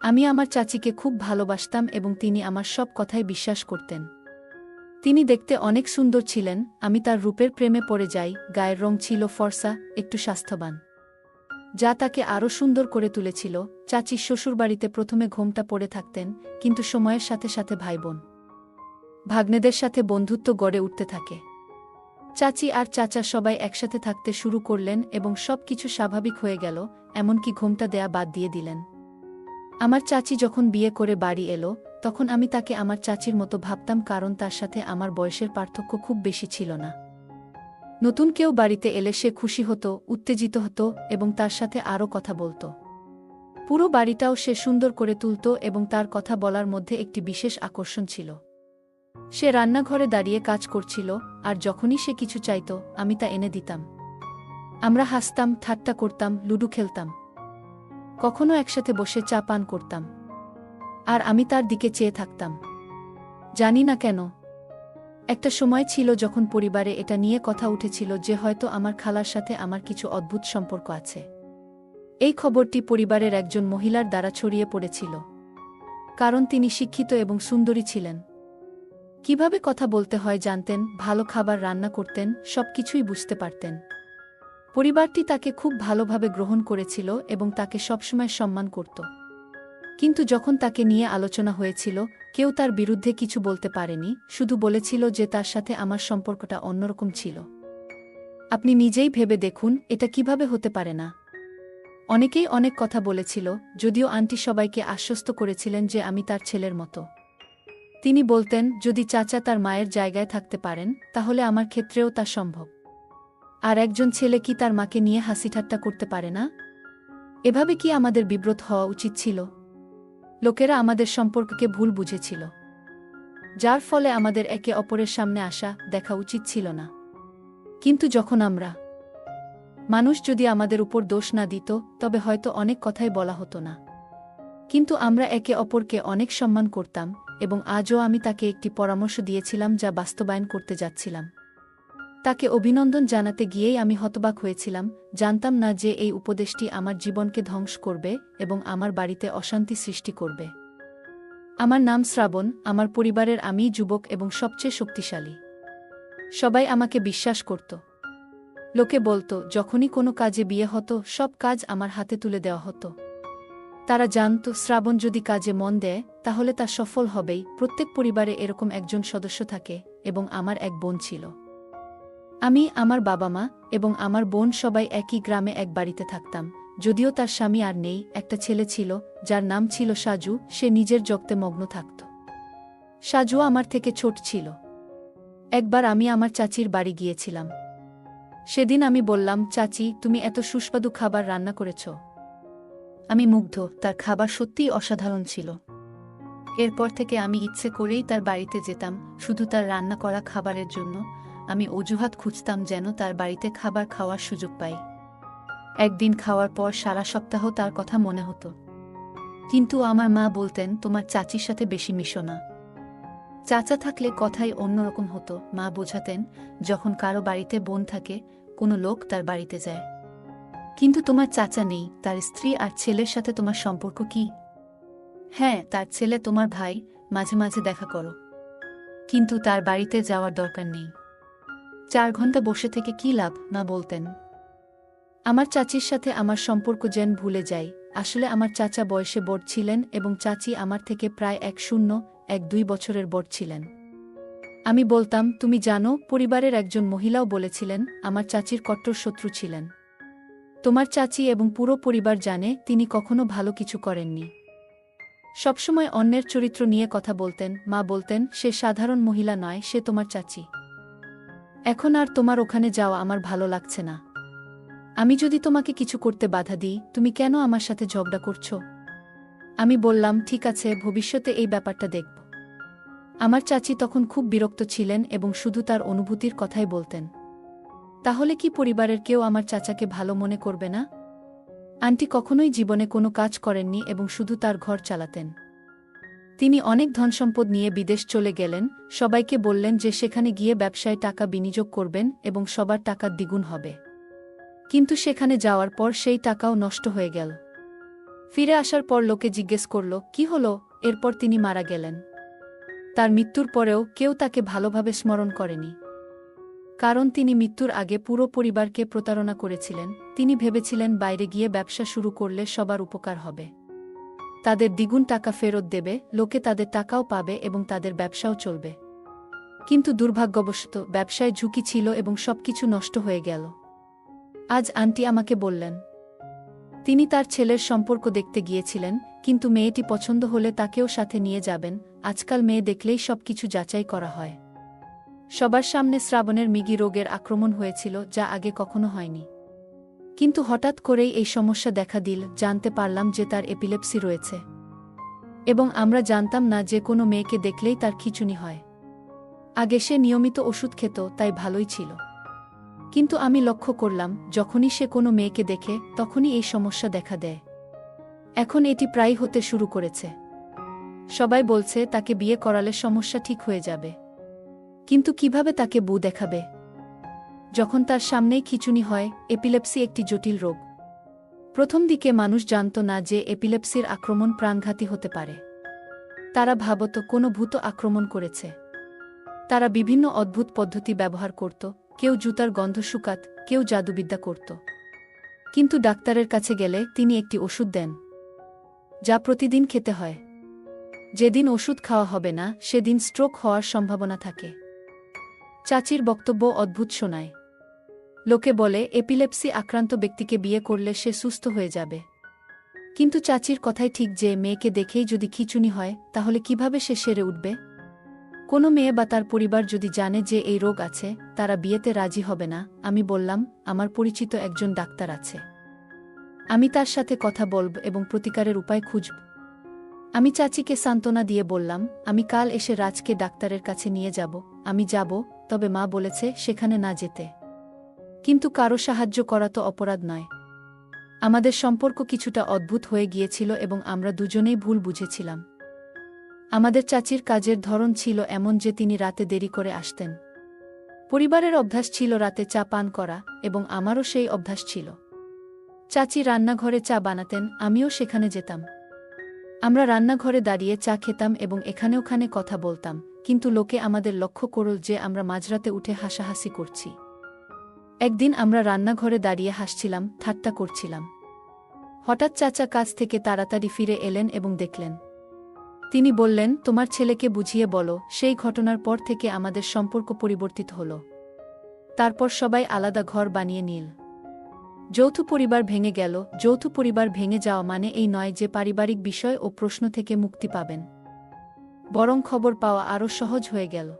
আমি আমার চাচিকে খুব ভালোবাসতাম এবং তিনি আমার সব কথায় বিশ্বাস করতেন। তিনি দেখতে অনেক সুন্দর ছিলেন, আমি তার রূপের প্রেমে পড়ে যাই, গায়ের রং ছিল ফর্সা, একটু স্বাস্থ্যবান। যা তাকে আরও সুন্দর করে তুলেছিল, চাচি শ্বশুরবাড়িতে প্রথমে ঘোমটা পড়ে থাকতেন, কিন্তু সময়ের সাথে সাথে ভাইবোন। ভাগ্নেদের সাথে বন্ধুত্ব গড়ে উঠতে থাকে। চাচি আর চাচা সবাই একসাথে থাকতে শুরু করলেন এবং সব কিছু স্বাভাবিক হয়ে গেল, এমনকি ঘোমটা দেয়া বাদ দিয়ে দিলেন। আমার চাচি যখন বিয়ে করে বাড়ি এলো, তখন আমি তাকে আমার চাচির মতো ভাবতাম কারণ তার সাথে আমার বয়সের পার্থক্য খুব বেশি ছিল না। নতুন কেউ বাড়িতে এলে সে খুশি হতো, উত্তেজিত হতো এবং তার সাথে আরও কথা বলতো। পুরো বাড়িটাও সে সুন্দর করে তুলত এবং তার কথা বলার মধ্যে একটি বিশেষ আকর্ষণ ছিল। সে রান্নাঘরে দাঁড়িয়ে কাজ করছিল, আর যখনই সে কিছু চাইত, আমি তা এনে দিতাম। আমরা হাসতাম, ঠাট্টা করতাম, লুডু খেলতাম। কখনো একসাথে বসে চা পান করতাম। আর আমি তার দিকে চেয়ে থাকতাম। জানি না কেন। একটা সময় ছিল যখন পরিবারে এটা নিয়ে কথা উঠেছিল যে হয়তো আমার খালার সাথে আমার কিছু অদ্ভুত সম্পর্ক আছে। এই খবরটি পরিবারের একজন মহিলার দ্বারা ছড়িয়ে পড়েছিল। কারণ তিনি শিক্ষিত এবং সুন্দরী ছিলেন। কীভাবে কথা বলতে হয় জানতেন, ভালো খাবার রান্না করতেন সব কিছুই বুঝতে পারতেন। পরিবারটি তাকে খুব ভালোভাবে গ্রহণ করেছিল এবং তাকে সবসময় সম্মান করত। কিন্তু যখন তাকে নিয়ে আলোচনা হয়েছিল, কেউ তার বিরুদ্ধে কিছু বলতে পারেনি, শুধু বলেছিল যে তার সাথে আমার সম্পর্কটা অন্যরকম ছিল। আপনি নিজেই ভেবে দেখুন, এটা কীভাবে হতে পারে না। অনেকেই অনেক কথা বলেছিল, যদিও আন্টি সবাইকে আশ্বস্ত করেছিলেন যে আমি তার ছেলের মতো। তিনি বলতেন, যদি চাচা তার মায়ের জায়গায় থাকতে পারেন, তাহলে আমার ক্ষেত্রেও তা সম্ভব। আর একজন ছেলে কি তার মাকে নিয়ে হাসিঠাট্টা করতে পারে না? এভাবে কি আমাদের বিব্রত হওয়া উচিত ছিল? লোকেরা আমাদের সম্পর্ককে ভুল বুঝেছিল। যার ফলে আমাদের একে অপরের সামনে আসা দেখা উচিত ছিল না। কিন্তু যখন আমরা মানুষ যদি আমাদের উপর দোষ না দিত, তবে হয়তো অনেক কথাই বলা হতো না। কিন্তু আমরা একে অপরকে অনেক সম্মান করতাম এবং আজও আমি তাকে একটি পরামর্শ দিয়েছিলাম যা বাস্তবায়ন করতে যাচ্ছিলাম। তাকে অভিনন্দন জানাতে গিয়েই আমি হতবাক হয়েছিলাম, জানতাম না যে এই উপদেশটি আমার জীবনকে ধ্বংস করবে এবং আমার বাড়িতে অশান্তি সৃষ্টি করবে। আমার নাম শ্রাবণ, আমার পরিবারের আমি যুবক এবং সবচেয়ে শক্তিশালী। সবাই আমাকে বিশ্বাস করত। লোকে বলতো, যখনই কোনো কাজে বিয়ে হতো, সব কাজ আমার হাতে তুলে দেওয়া হতো। তারা জানত, শ্রাবণ যদি কাজে মন দেয়, তাহলে তা সফল হবেই, প্রত্যেক পরিবারে এরকম একজন সদস্য থাকে এবং আমার এক বোন ছিল। আমি, আমার বাবা মা এবং আমার বোন সবাই একই গ্রামে এক বাড়িতে থাকতাম। যদিও তার স্বামী আর নেই, একটা ছেলে ছিল, যার নাম ছিল সাজু, সে নিজের জগতে মগ্ন থাকত। সাজু আমার থেকে ছোট ছিল। একবার আমি আমার চাচির বাড়ি গিয়েছিলাম। সেদিন আমি বললাম, চাচি, তুমি এত সুস্বাদু খাবার রান্না করেছ। আমি মুগ্ধ, তার খাবার সত্যিই অসাধারণ ছিল। এরপর থেকে আমি ইচ্ছে করেই তার বাড়িতে যেতাম, শুধু তার রান্না করা খাবারের জন্য। আমি অজুহাত খুঁজতাম যেন তার বাড়িতে খাবার খাওয়ার সুযোগ পাই। একদিন খাওয়ার পর সারা সপ্তাহ তার কথা মনে হতো। কিন্তু আমার মা বলতেন, তোমার চাচির সাথে বেশি মিশো না। চাচা থাকলে কথাই অন্যরকম হতো। মা বোঝাতেন, যখন কারও বাড়িতে বোন থাকে, কোনো লোক তার বাড়িতে যায়। কিন্তু তোমার চাচা নেই, তার স্ত্রী আর ছেলের সাথে তোমার সম্পর্ক কি? হ্যাঁ তার ছেলে তোমার ভাই, মাঝে মাঝে দেখা করো। কিন্তু তার বাড়িতে যাওয়ার দরকার নেই। চার ঘণ্টা বসে থেকে কি লাভ, না বলতেন। আমার চাচির সাথে আমার সম্পর্ক যেন ভুলে যাই আসলে আমার চাচা বয়সে বড় ছিলেন এবং চাচি আমার থেকে প্রায় এক শূন্য, এক দুই বছরের বড় ছিলেন। আমি বলতাম, তুমি জানো, পরিবারের একজন মহিলাও বলেছিলেন, আমার চাচির কট্টর শত্রু ছিলেন। তোমার চাচি এবং পুরো পরিবার জানে, তিনি কখনো ভালো কিছু করেননি। সবসময় অন্যের চরিত্র নিয়ে কথা বলতেন। মা বলতেন, সে সাধারণ মহিলা নয়, সে তোমার চাচি। এখন আর তোমার ওখানে যাওয়া আমার ভালো লাগছে না। আমি যদি তোমাকে কিছু করতে বাধা দিই, তুমি কেন আমার সাথে ঝগড়া করছ? আমি বললাম, ঠিক আছে, ভবিষ্যতে এই ব্যাপারটা দেখব। আমার চাচি তখন খুব বিরক্ত ছিলেন এবং শুধু তার অনুভূতির কথাই বলতেন। তাহলে কি পরিবারের কেউ আমার চাচাকে ভালো মনে করবে না? আন্টি কখনোই জীবনে কোনো কাজ করেননি এবং শুধু তার ঘর চালাতেন। তিনি অনেক ধনসম্পদ নিয়ে বিদেশ চলে গেলেন, সবাইকে বললেন যে সেখানে গিয়ে ব্যবসায় টাকা বিনিয়োগ করবেন এবং সবার টাকা দ্বিগুণ হবে। কিন্তু সেখানে যাওয়ার পর সেই টাকাও নষ্ট হয়ে গেল। ফিরে আসার পর লোকে জিজ্ঞেস করল, কি হল? এরপর তিনি মারা গেলেন। তার মৃত্যুর পরেও কেউ তাকে ভালোভাবে স্মরণ করেনি। কারণ তিনি মৃত্যুর আগে পুরো পরিবারকে প্রতারণা করেছিলেন, তিনি ভেবেছিলেন বাইরে গিয়ে ব্যবসা শুরু করলে সবার উপকার হবে। তাদের দ্বিগুণ টাকা ফেরত দেবে, লোকে তাদের টাকাও পাবে এবং তাদের ব্যবসাও চলবে। কিন্তু দুর্ভাগ্যবশত ব্যবসায় ঝুঁকি ছিল এবং সবকিছু নষ্ট হয়ে গেল। আজ আন্টি আমাকে বললেন, তিনি তার ছেলের সম্পর্ক দেখতে গিয়েছিলেন, কিন্তু মেয়েটি পছন্দ হলে তাকেও সাথে নিয়ে যাবেন, আজকাল মেয়ে দেখলেই সবকিছু যাচাই করা হয়। সবার সামনে শ্রাবণের মিগি রোগের আক্রমণ হয়েছিল যা আগে কখনো হয়নি। কিন্তু হঠাৎ করেই এই সমস্যা দেখা দিল, জানতে পারলাম যে তার এপিলেপসি রয়েছে। এবং আমরা জানতাম না যে কোনো মেয়েকে দেখলেই তার খিচুনি হয়। আগে সে নিয়মিত ওষুধ খেত, তাই ভালোই ছিল। কিন্তু আমি লক্ষ্য করলাম, যখনই সে কোনো মেয়েকে দেখে, তখনই এই সমস্যা দেখা দেয়। এখন এটি প্রায় হতে শুরু করেছে। সবাই বলছে, তাকে বিয়ে করালে সমস্যা ঠিক হয়ে যাবে। কিন্তু কীভাবে তাকে বু দেখাবে? যখন তার সামনেই খিচুনি হয়, এপিলেপসি একটি জটিল রোগ। প্রথম দিকে মানুষ জানত না যে এপিলেপসির আক্রমণ প্রাণঘাতী হতে পারে। তারা ভাবত কোনো ভূত আক্রমণ করেছে। তারা বিভিন্ন অদ্ভুত পদ্ধতি ব্যবহার করত, কেউ জুতার গন্ধ শুকাত, কেউ জাদুবিদ্যা করত। কিন্তু ডাক্তারের কাছে গেলে তিনি একটি ওষুধ দেন। যা প্রতিদিন খেতে হয়। যেদিন ওষুধ খাওয়া হবে না, সেদিন স্ট্রোক হওয়ার সম্ভাবনা থাকে। চাচির বক্তব্য অদ্ভুত শোনায়। লোকে বলে, এপিলেপসি আক্রান্ত ব্যক্তিকে বিয়ে করলে সে সুস্থ হয়ে যাবে। কিন্তু চাচির কথাই ঠিক যে, মেয়েকে দেখেই যদি খিচুনি হয়, তাহলে কীভাবে সে সেরে উঠবে? কোনো মেয়ে বা তার পরিবার যদি জানে যে এই রোগ আছে, তারা বিয়েতে রাজি হবে না, আমি বললাম, আমার পরিচিত একজন ডাক্তার আছে। আমি তার সাথে কথা বলব এবং প্রতিকারের উপায় খুঁজব। আমি চাচিকে সান্ত্বনা দিয়ে বললাম, আমি কাল এসে রাজকে ডাক্তারের কাছে নিয়ে যাব, আমি যাব, তবে মা বলেছে সেখানে না যেতে। কিন্তু কারও সাহায্য করা তো অপরাধ নয়। আমাদের সম্পর্ক কিছুটা অদ্ভুত হয়ে গিয়েছিল এবং আমরা দুজনেই ভুল বুঝেছিলাম। আমাদের চাচির কাজের ধরন ছিল এমন যে তিনি রাতে দেরি করে আসতেন। পরিবারের অভ্যাস ছিল রাতে চা পান করা এবং আমারও সেই অভ্যাস ছিল। চাচি রান্নাঘরে চা বানাতেন, আমিও সেখানে যেতাম। আমরা রান্নাঘরে দাঁড়িয়ে চা খেতাম এবং এখানে ওখানে কথা বলতাম, কিন্তু লোকে আমাদের লক্ষ্য করল যে আমরা মাঝরাতে উঠে হাসাহাসি করছি। একদিন আমরা রান্নাঘরে দাঁড়িয়ে হাসছিলাম, ঠাট্টা করছিলাম। হঠাৎ চাচা কাজ থেকে তাড়াতাড়ি ফিরে এলেন এবং দেখলেন। তিনি বললেন, তোমার ছেলেকে বুঝিয়ে বলো, সেই ঘটনার পর থেকে আমাদের সম্পর্ক পরিবর্তিত হল। তারপর সবাই আলাদা ঘর বানিয়ে নিল। যৌথ পরিবার ভেঙে গেল, যৌথ পরিবার ভেঙে যাওয়া মানে এই নয় যে পারিবারিক বিষয় ও প্রশ্ন থেকে মুক্তি পাবেন। বরং খবর পাওয়া আরও সহজ হয়ে গেল।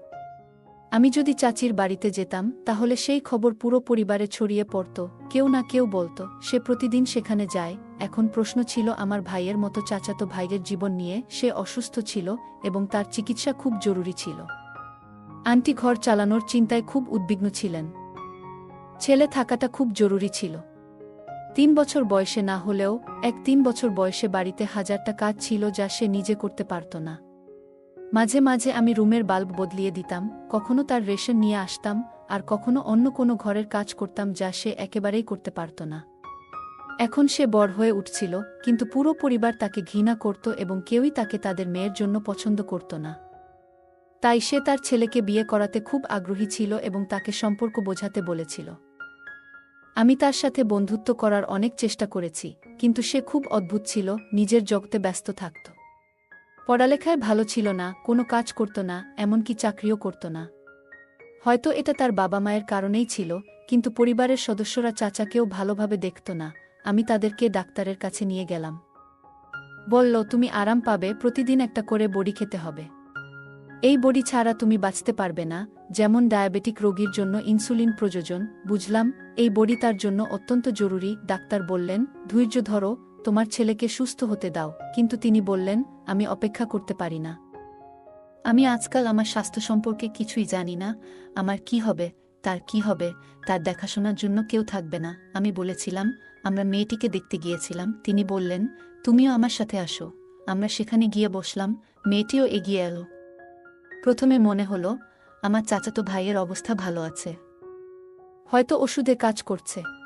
আমি যদি চাচির বাড়িতে যেতাম, তাহলে সেই খবর পুরো পরিবারে ছড়িয়ে পড়ত, কেউ না কেউ বলতো, সে প্রতিদিন সেখানে যায়, এখন প্রশ্ন ছিল আমার ভাইয়ের মতো চাচাতো ভাইয়ের জীবন নিয়ে, সে অসুস্থ ছিল, এবং তার চিকিৎসা খুব জরুরি ছিল। আন্টি ঘর চালানোর চিন্তায় খুব উদ্বিগ্ন ছিলেন। ছেলে থাকাটা খুব জরুরি ছিল। তিন বছর বয়সে না হলেও, এক তিন বছর বয়সে বাড়িতে হাজারটা কাজ ছিল যা সে নিজে করতে পারত না। মাঝে মাঝে আমি রুমের বাল্ব বদলিয়ে দিতাম, কখনো তার রেশন নিয়ে আসতাম, আর কখনো অন্য কোনো ঘরের কাজ করতাম যা সে একেবারেই করতে পারত না। এখন সে বড় হয়ে উঠছিল, কিন্তু পুরো পরিবার তাকে ঘৃণা করত এবং কেউই তাকে তাদের মেয়ের জন্য পছন্দ করত না। তাই সে তার ছেলেকে বিয়ে করাতে খুব আগ্রহী ছিল এবং তাকে সম্পর্ক বোঝাতে বলেছিল। আমি তার সাথে বন্ধুত্ব করার অনেক চেষ্টা করেছি, কিন্তু সে খুব অদ্ভুত ছিল, নিজের জগতে ব্যস্ত থাকত। পড়ালেখায় ভালো ছিল না, কোনো কাজ করত না, এমনকি চাকরিও করত না। হয়তো এটা তার বাবা মায়ের কারণেই ছিল, কিন্তু পরিবারের সদস্যরা চাচাকেও ভালোভাবে দেখত না, আমি তাদেরকে ডাক্তারের কাছে নিয়ে গেলাম। বলল, তুমি আরাম পাবে, প্রতিদিন একটা করে বড়ি খেতে হবে। এই বড়ি ছাড়া তুমি বাঁচতে পারবে না, যেমন ডায়াবেটিক রোগীর জন্য ইনসুলিন প্রযোজন, বুঝলাম, এই বড়ি তার জন্য অত্যন্ত জরুরি, ডাক্তার বললেন, ধৈর্য ধরো তোমার ছেলেকে সুস্থ হতে দাও, কিন্তু তিনি বললেন, আমি অপেক্ষা করতে পারি না। আমি আজকাল আমার স্বাস্থ্য সম্পর্কে কিছুই জানি না, আমার কি হবে, তার কি হবে, তার দেখাশোনার জন্য কেউ থাকবে না, আমি বলেছিলাম, আমরা মেয়েটিকে দেখতে গিয়েছিলাম, তিনি বললেন, তুমিও আমার সাথে আসো, আমরা সেখানে গিয়ে বসলাম, মেয়েটিও এগিয়ে এলো। প্রথমে মনে হলো, আমার চাচাতো ভাইয়ের অবস্থা ভালো আছে। হয়তো ওষুধে কাজ করছে।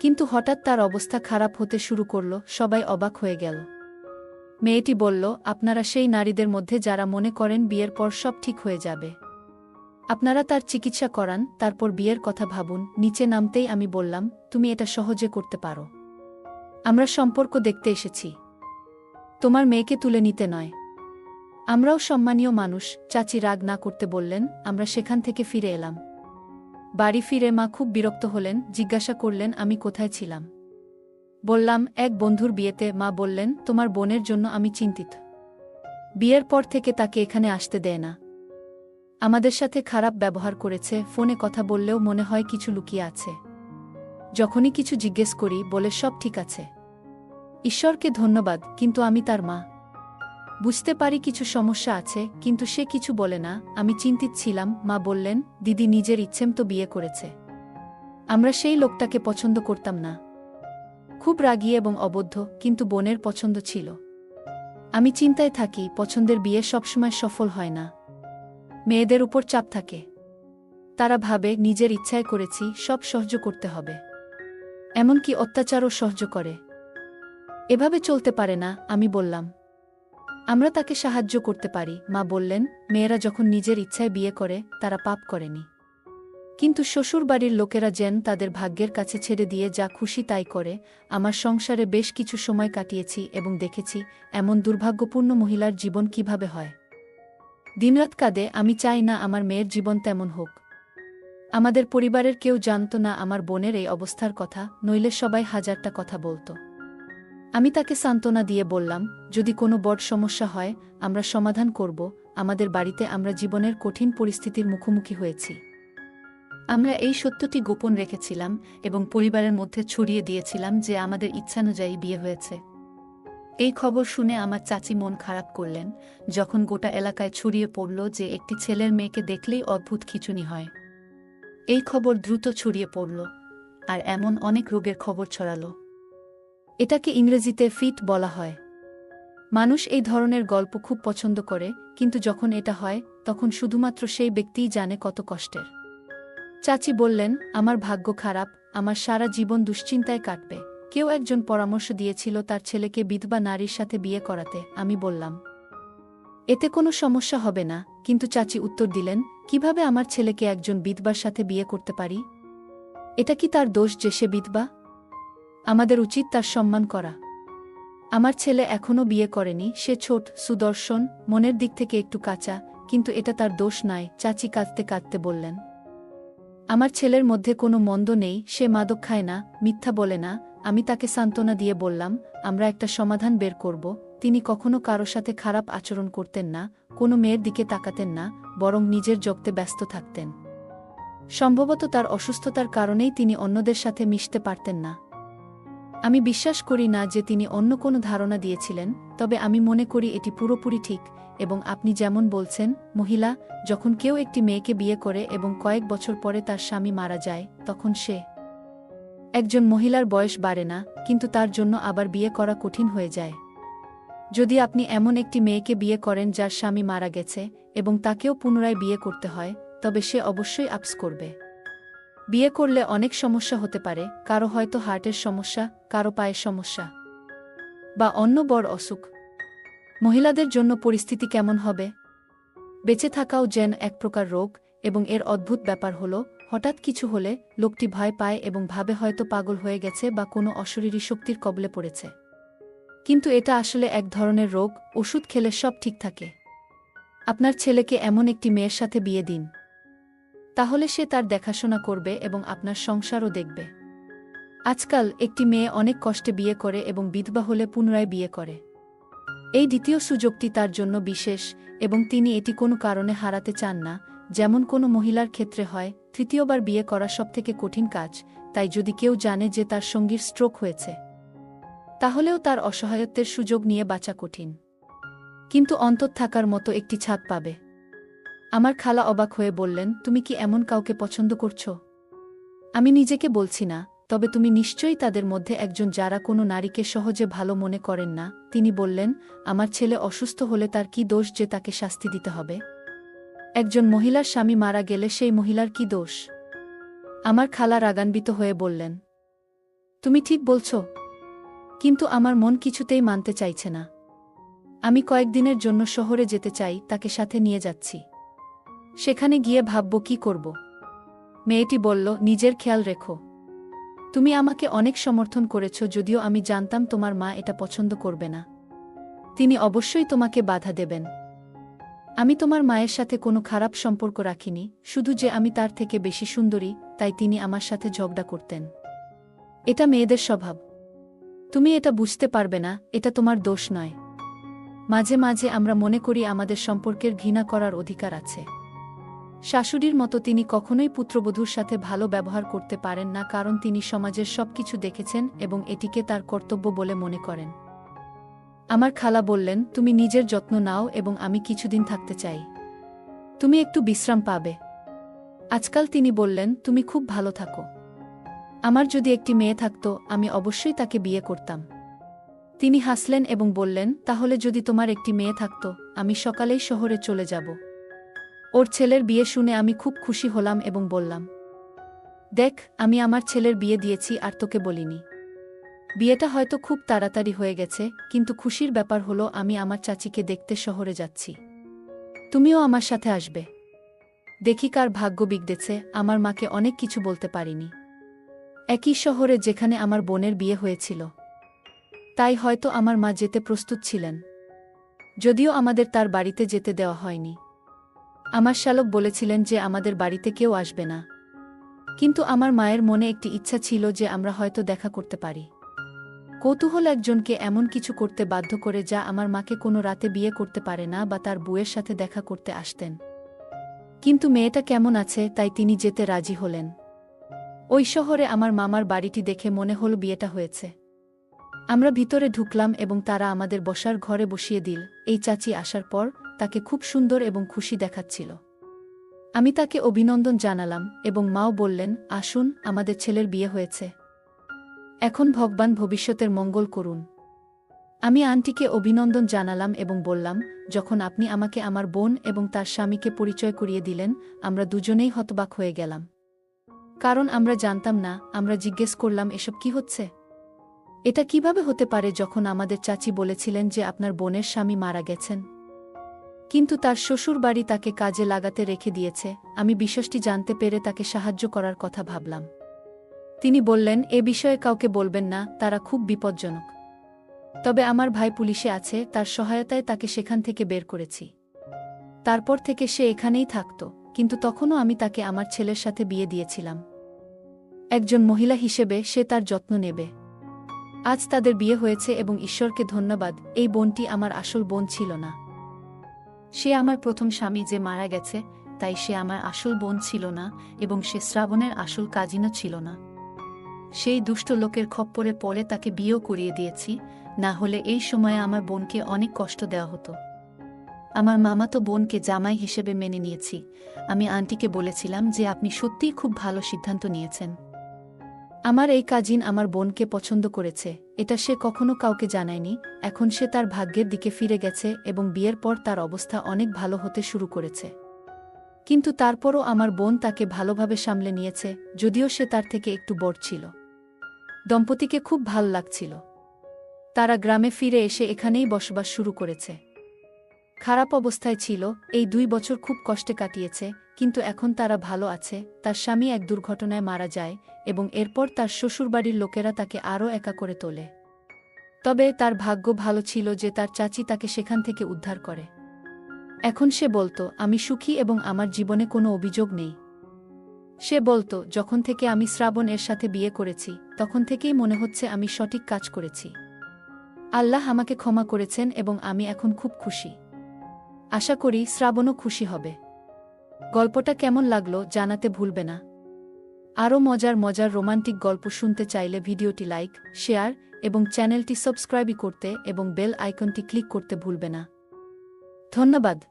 কিন্তু হঠাৎ তার অবস্থা খারাপ হতে শুরু করল, সবাই অবাক হয়ে গেল। মেয়েটি বলল, আপনারা সেই নারীদের মধ্যে যারা মনে করেন বিয়ের পর সব ঠিক হয়ে যাবে। আপনারা তার চিকিৎসা করান, তারপর বিয়ের কথা ভাবুন, নিচে নামতেই আমি বললাম, তুমি এটা সহজে করতে পারো। আমরা সম্পর্ক দেখতে এসেছি। তোমার মেয়েকে তুলে নিতে নয়। আমরাও সম্মানীয় মানুষ, চাচি রাগ না করতে বললেন, আমরা সেখান থেকে ফিরে এলাম। বাড়ি ফিরে মা খুব বিরক্ত হলেন, জিজ্ঞাসা করলেন, আমি কোথায় ছিলাম? বললাম, এক বন্ধুর বিয়েতে। মা বললেন, তোমার বোনের জন্য আমি চিন্তিত। বিয়ের পর থেকে তাকে এখানে আসতে দেয় না। আমাদের সাথে খারাপ ব্যবহার করেছে, ফোনে কথা বললেও মনে হয় কিছু লুকিয়ে আছে। যখনই কিছু জিজ্ঞেস করি, বলে, সব ঠিক আছে। ঈশ্বরকে ধন্যবাদ, কিন্তু আমি তার মা। বুঝতে পারি কিছু সমস্যা আছে, কিন্তু সে কিছু বলে না। আমি চিন্তিত ছিলাম। মা বললেন, দিদি নিজের ইচ্ছেম তো বিয়ে করেছে। আমরা সেই লোকটাকে পছন্দ করতাম না। খুব রাগী এবং অবদ্ধ, কিন্তু বোনের পছন্দ ছিল। আমি চিন্তায় থাকি, পছন্দের বিয়ে সবসময় সফল হয় না। মেয়েদের উপর চাপ থাকে। তারা ভাবে, নিজের ইচ্ছায় করেছি, সব সহ্য করতে হবে। এমনকি অত্যাচারও সহ্য করে। এভাবে চলতে পারে না, আমি বললাম। আমরা তাকে সাহায্য করতে পারি। মা বললেন, মেয়েরা যখন নিজের ইচ্ছায় বিয়ে করে, তারা পাপ করেনি। কিন্তু শ্বশুরবাড়ির লোকেরা যেন তাদের ভাগ্যের কাছে ছেড়ে দিয়ে যা খুশি তাই করে। আমার সংসারে বেশ কিছু সময় কাটিয়েছি এবং দেখেছি এমন দুর্ভাগ্যপূর্ণ মহিলার জীবন কীভাবে হয়। দিনরাত কাঁদে, আমি চাই না আমার মেয়ের জীবন তেমন হোক। আমাদের পরিবারের কেউ জানত না আমার বোনের এই অবস্থার কথা, নইলে সবাই হাজারটা কথা বলতো। আমি তাকে সান্ত্বনা দিয়ে বললাম, যদি কোনো বড় সমস্যা হয়, আমরা সমাধান করব, আমাদের বাড়িতে আমরা জীবনের কঠিন পরিস্থিতির মুখোমুখি হয়েছি। আমরা এই সত্যটি গোপন রেখেছিলাম এবং পরিবারের মধ্যে ছড়িয়ে দিয়েছিলাম যে আমাদের ইচ্ছানুযায়ী বিয়ে হয়েছে। এই খবর শুনে আমার চাচি মন খারাপ করলেন, যখন গোটা এলাকায় ছড়িয়ে পড়ল যে একটি ছেলের মেয়েকে দেখলেই অদ্ভুত খিচুনি হয়। এই খবর দ্রুত ছড়িয়ে পড়ল, আর এমন অনেক রোগের খবর ছড়ালো। এটাকে ইংরেজিতে ফিট বলা হয়। মানুষ এই ধরনের গল্প খুব পছন্দ করে, কিন্তু যখন এটা হয়, তখন শুধুমাত্র সেই ব্যক্তিই জানে কত কষ্টের। চাচি বললেন, আমার ভাগ্য খারাপ, আমার সারা জীবন দুশ্চিন্তায় কাটবে। কেউ একজন পরামর্শ দিয়েছিল তার ছেলেকে বিধবা নারীর সাথে বিয়ে করাতে, আমি বললাম, এতে কোনো সমস্যা হবে না। কিন্তু চাচি উত্তর দিলেন, কীভাবে আমার ছেলেকে একজন বিধবার সাথে বিয়ে করতে পারি? এটা কি তার দোষ যে সে বিধবা? আমাদের উচিত তার সম্মান করা। আমার ছেলে এখনও বিয়ে করেনি, সে ছোট, সুদর্শন, মনের দিক থেকে একটু কাঁচা, কিন্তু এটা তার দোষ নয় চাচি কাঁদতে কাঁদতে বললেন। আমার ছেলের মধ্যে কোনো মন্দ নেই, সে মাদক খায় না, মিথ্যা বলে না, আমি তাকে সান্ত্বনা দিয়ে বললাম, আমরা একটা সমাধান বের করব, তিনি কখনো কারও সাথে খারাপ আচরণ করতেন না, কোনো মেয়ের দিকে তাকাতেন না, বরং নিজের জগতে ব্যস্ত থাকতেন। সম্ভবত তার অসুস্থতার কারণেই তিনি অন্যদের সাথে মিশতে পারতেন না। আমি বিশ্বাস করি না যে তিনি অন্য কোনো ধারণা দিয়েছিলেন, তবে আমি মনে করি এটি পুরোপুরি ঠিক, এবং আপনি যেমন বলছেন, মহিলা, যখন কেউ একটি মেয়েকে বিয়ে করে এবং কয়েক বছর পরে তার স্বামী মারা যায়, তখন সে একজন মহিলার বয়স বাড়ে না, কিন্তু তার জন্য আবার বিয়ে করা কঠিন হয়ে যায়। যদি আপনি এমন একটি মেয়েকে বিয়ে করেন যার স্বামী মারা গেছে, এবং তাকেও পুনরায় বিয়ে করতে হয়, তবে সে অবশ্যই আপস করবে। বিয়ে করলে অনেক সমস্যা হতে পারে, কারও হয়তো হার্টের সমস্যা, কারও পায়ের সমস্যা বা অন্য বড় অসুখ। মহিলাদের জন্য পরিস্থিতি কেমন হবে? বেঁচে থাকাও যেন এক প্রকার রোগ এবং এর অদ্ভুত ব্যাপার হল, হঠাৎ কিছু হলে লোকটি ভয় পায় এবং ভাবে হয়তো পাগল হয়ে গেছে বা কোনো অশরীরী শক্তির কবলে পড়েছে। কিন্তু এটা আসলে এক ধরনের রোগ, ওষুধ খেলে সব ঠিক থাকে। আপনার ছেলেকে এমন একটি মেয়ের সাথে বিয়ে দিন। তাহলে সে তার দেখাশোনা করবে এবং আপনার সংসারও দেখবে। আজকাল একটি মেয়ে অনেক কষ্টে বিয়ে করে এবং বিধবা হলে পুনরায় বিয়ে করে। এই দ্বিতীয় সুযোগটি তার জন্য বিশেষ এবং তিনি এটি কোনো কারণে হারাতে চান না, যেমন কোনো মহিলার ক্ষেত্রে হয়, তৃতীয়বার বিয়ে করা সবথেকে কঠিন কাজ, তাই যদি কেউ জানে যে তার সঙ্গীর স্ট্রোক হয়েছে, তাহলেও তার অসহায়ত্বের সুযোগ নিয়ে বাঁচা কঠিন। কিন্তু অন্তর থাকার মতো একটি ছাদ পাবে। আমার খালা অবাক হয়ে বললেন, তুমি কি এমন কাউকে পছন্দ করছ? আমি নিজেকে বলছি না, তবে তুমি নিশ্চয়ই তাদের মধ্যে একজন যারা কোনো নারীকে সহজে ভালো মনে করেন না। তিনি বললেন, আমার ছেলে অসুস্থ হলে তার কি দোষ যে তাকে শাস্তি দিতে হবে? একজন মহিলার স্বামী মারা গেলে সেই মহিলার কি দোষ? আমার খালা রাগান্বিত হয়ে বললেন, তুমি ঠিক বলছ, কিন্তু আমার মন কিছুতেই মানতে চাইছে না। আমি কয়েকদিনের জন্য শহরে যেতে চাই, তাকে সাথে নিয়ে যাচ্ছি। সেখানে গিয়ে ভাবব কি করব। মেয়েটি বলল, নিজের খেয়াল রেখো। তুমি আমাকে অনেক সমর্থন করেছ, যদিও আমি জানতাম তোমার মা এটা পছন্দ করবে না। তিনি অবশ্যই তোমাকে বাধা দেবেন। আমি তোমার মায়ের সাথে কোনো খারাপ সম্পর্ক রাখিনি, শুধু যে আমি তার থেকে বেশি সুন্দরী, তাই তিনি আমার সাথে ঝগড়া করতেন। এটা মেয়েদের স্বভাব। তুমি এটা বুঝতে পারবে না, এটা তোমার দোষ নয়। মাঝে মাঝে আমরা মনে করি আমাদের সম্পর্কের ঘৃণা করার অধিকার আছে। শাশুড়ির মতো তিনি কখনোই পুত্রবধূর সাথে ভালো ব্যবহার করতে পারেন না কারণ তিনি সমাজের সবকিছু দেখেছেন এবং এটিকে তার কর্তব্য বলে মনে করেন। আমার খালা বললেন, তুমি নিজের যত্ন নাও এবং আমি কিছুদিন থাকতে চাই। তুমি একটু বিশ্রাম পাবে। আজকাল তিনি বললেন, তুমি খুব ভালো থাকো। আমার যদি একটি মেয়ে থাকত, আমি অবশ্যই তাকে বিয়ে করতাম। তিনি হাসলেন এবং বললেন, তাহলে যদি তোমার একটি মেয়ে থাকত, আমি সকালেই শহরে চলে যাব। ওর ছেলের বিয়ে শুনে আমি খুব খুশি হলাম এবং বললাম, দেখ, আমি আমার ছেলের বিয়ে দিয়েছি আর তোকে বলিনি। বিয়েটা হয়তো খুব তাড়াতাড়ি হয়ে গেছে, কিন্তু খুশির ব্যাপার হলো আমি আমার চাচিকে দেখতে শহরে যাচ্ছি। তুমিও আমার সাথে আসবে। দেখি কার ভাগ্য বিগড়েছে, আমার মাকে অনেক কিছু বলতে পারিনি। একই শহরে যেখানে আমার বোনের বিয়ে হয়েছিল, তাই হয়তো আমার মা যেতে প্রস্তুত ছিলেন। যদিও আমাদের তার বাড়িতে যেতে দেওয়া হয়নি। আমার শালক বলেছিলেন যে আমাদের বাড়িতে কেউ আসবে না। কিন্তু আমার মায়ের মনে একটি ইচ্ছা ছিল যে আমরা হয়তো দেখা করতে পারি। কৌতূহল একজনকে এমন কিছু করতে বাধ্য করে যা আমার মাকে কোনো রাতে বিয়ে করতে পারে না বা তার বুয়ের সাথে দেখা করতে আসতেন। কিন্তু মেয়েটা কেমন আছে তাই তিনি যেতে রাজি হলেন। ওই শহরে আমার মামার বাড়িটি দেখে মনে হল বিয়েটা হয়েছে। আমরা ভিতরে ঢুকলাম এবং তারা আমাদের বসার ঘরে বসিয়ে দিল, এই চাচি আসার পর তাকে খুব সুন্দর এবং খুশি দেখাচ্ছিল। আমি তাকে অভিনন্দন জানালাম এবং মাও বললেন, আসুন, আমাদের ছেলের বিয়ে হয়েছে। এখন ভগবান ভবিষ্যতের মঙ্গল করুন। আমি আন্টিকে অভিনন্দন জানালাম এবং বললাম, যখন আপনি আমাকে আমার বোন এবং তার স্বামীকে পরিচয় করিয়ে দিলেন, আমরা দুজনেই হতবাক হয়ে গেলাম। কারণ আমরা জানতাম না, আমরা জিজ্ঞেস করলাম, এসব কি হচ্ছে? এটা কীভাবে হতে পারে যখন আমাদের চাচি বলেছিলেন যে আপনার বোনের স্বামী মারা গেছেন? কিন্তু তার শ্বশুর বাড়ি তাকে কাজে লাগাতে রেখে দিয়েছে, আমি বিষয়টি জানতে পেরে তাকে সাহায্য করার কথা ভাবলাম। তিনি বললেন, এ বিষয়ে কাউকে বলবেন না, তারা খুব বিপজ্জনক। তবে আমার ভাই পুলিশে আছে, তার সহায়তায় তাকে সেখান থেকে বের করেছি। তারপর থেকে সে এখানেই থাকত, কিন্তু তখনও আমি তাকে আমার ছেলের সাথে বিয়ে দিয়েছিলাম। একজন মহিলা হিসেবে সে তার যত্ন নেবে। আজ তাদের বিয়ে হয়েছে এবং ঈশ্বরকে ধন্যবাদ, এই বোনটি আমার আসল বোন ছিল না। সে আমার প্রথম স্বামী যে মারা গেছে, তাই সে আমার আসল বোন ছিল না এবং সে শ্রাবণের আসল কাজিনও ছিল না। সেই দুষ্ট লোকের খপ্পরে পরে তাকে বিয়েও করিয়ে দিয়েছি, না হলে এই সময়ে আমার বোনকে অনেক কষ্ট দেওয়া হতো। আমার মামাতো বোনকে জামাই হিসেবে মেনে নিয়েছি। আমি আন্টিকে বলেছিলাম যে আপনি সত্যিই খুব ভালো সিদ্ধান্ত নিয়েছেন। আমার এই কাজিন আমার বোনকে পছন্দ করেছে, এটা সে কখনো কাউকে জানায়নি, এখন সে তার ভাগ্যের দিকে ফিরে গেছে এবং বিয়ের পর তার অবস্থা অনেক ভালো হতে শুরু করেছে। কিন্তু তারপরও আমার বোন তাকে ভালোভাবে সামলে নিয়েছে, যদিও সে তার থেকে একটু বড় ছিল। দম্পতিকে খুব ভালো লাগছিল। তারা গ্রামে ফিরে এসে এখানেই বসবাস শুরু করেছে। খারাপ অবস্থায় ছিল, এই দুই বছর খুব কষ্টে কাটিয়েছে, কিন্তু এখন তারা ভালো আছে, তার স্বামী এক দুর্ঘটনায় মারা যায়, এবং এরপর তার শ্বশুরবাড়ির লোকেরা তাকে আরও একা করে তোলে। তবে তার ভাগ্য ভালো ছিল যে তার চাচি তাকে সেখান থেকে উদ্ধার করে। এখন সে বলতো, আমি সুখী এবং আমার জীবনে কোনো অভিযোগ নেই। সে বলতো, যখন থেকে আমি শ্রাবণ এর সাথে বিয়ে করেছি, তখন থেকেই মনে হচ্ছে আমি সঠিক কাজ করেছি। আল্লাহ আমাকে ক্ষমা করেছেন এবং আমি এখন খুব খুশি। আশা করি শ্রাবণও খুশি হবে। গল্পটা কেমন লাগল জানাতে ভুলবে না। আরও মজার মজার রোমান্টিক গল্প শুনতে চাইলে ভিডিওটি লাইক, শেয়ার এবং চ্যানেলটি সাবস্ক্রাইবই করতে এবং বেল আইকনটি ক্লিক করতে ভুলবে না। ধন্যবাদ।